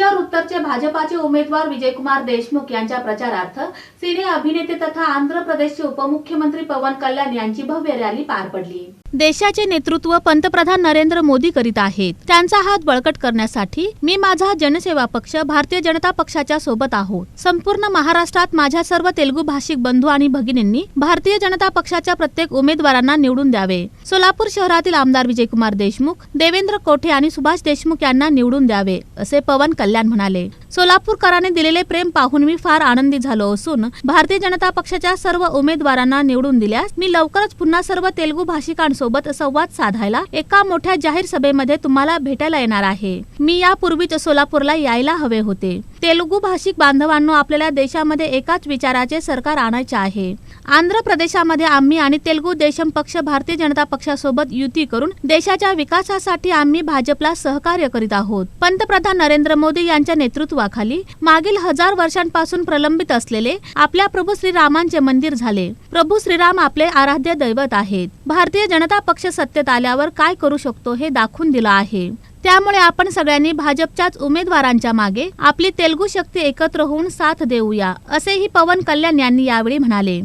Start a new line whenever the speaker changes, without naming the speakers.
शहर उत्तरचे भाजपाचे उमेदवार विजयकुमार देशमुख यांच्या प्रचारार्थ सिने अभिनेते तथा आंध्र प्रदेशचे उपमुख्यमंत्री पवन कल्याण यांची भव्य रॅली पार पडली. देशाचे नेतृत्व पंतप्रधान नरेंद्र मोदी करीत आहेत. त्यांचा हात बळकट करण्यासाठी मी माझा जनसेवा पक्ष भारतीय जनता पक्षाच्या सोबत आहोत. संपूर्ण महाराष्ट्रात माझ्या सर्व तेलुगू भाषिक बंधू आणि भगिनींनी भारतीय जनता पक्षाच्या प्रत्येक उमेदवारांना निवडून द्यावे. सोलापूर शहरातील आमदार विजयकुमार देशमुख देवेंद्र कोठे आणि सुभाष देशमुख यांना निवडून द्यावे असे पवन कल्याण म्हणाले. सोलापूरकरांनी दिलेले प्रेम पाहून मी फार आनंदी झालो असून भारतीय जनता पक्षाच्या सर्व उमेदवारांना निवडून दिल्यास मी लवकरच पुन्हा सर्व तेलुगू भाषिकांसोबत संवाद साधायला एका मोठ्या जाहीर सभेमध्ये तुम्हाला भेटायला येणार आहे. मी यापूर्वीच सोलापूरला यायला हवे होते. तेलुगू भाषिक बांधवांनो आपल्याला देशामध्ये एकाच विचाराचे सरकार आणायचे आहे. आंध्र प्रदेशामध्ये आम्ही आणि तेलुगू देशम पक्ष भारतीय जनता पक्षासोबत युती करून देशाच्या विकासासाठी आम्ही भाजपला सहकार्य करीत आहोत. पंतप्रधान नरेंद्र मोदी यांच्या नेतृत्वाखाली मागील हजार वर्षांपासून प्रलंबित असलेले आपल्या प्रभू श्रीरामांचे मंदिर झाले. प्रभू श्रीराम आपले आराध्य दैवत आहेत. भारतीय जनता पक्ष सत्तेत आल्यावर काय करू शकतो हे दाखवून दिलं आहे. त्यामुळे आपण सगळ्यांनी भाजपच्याच उमेदवारांच्या मागे आपली तेलगू शक्ती एकत्र होऊन साथ देऊया असेही पवन कल्याण यांनी यावेळी म्हणाले.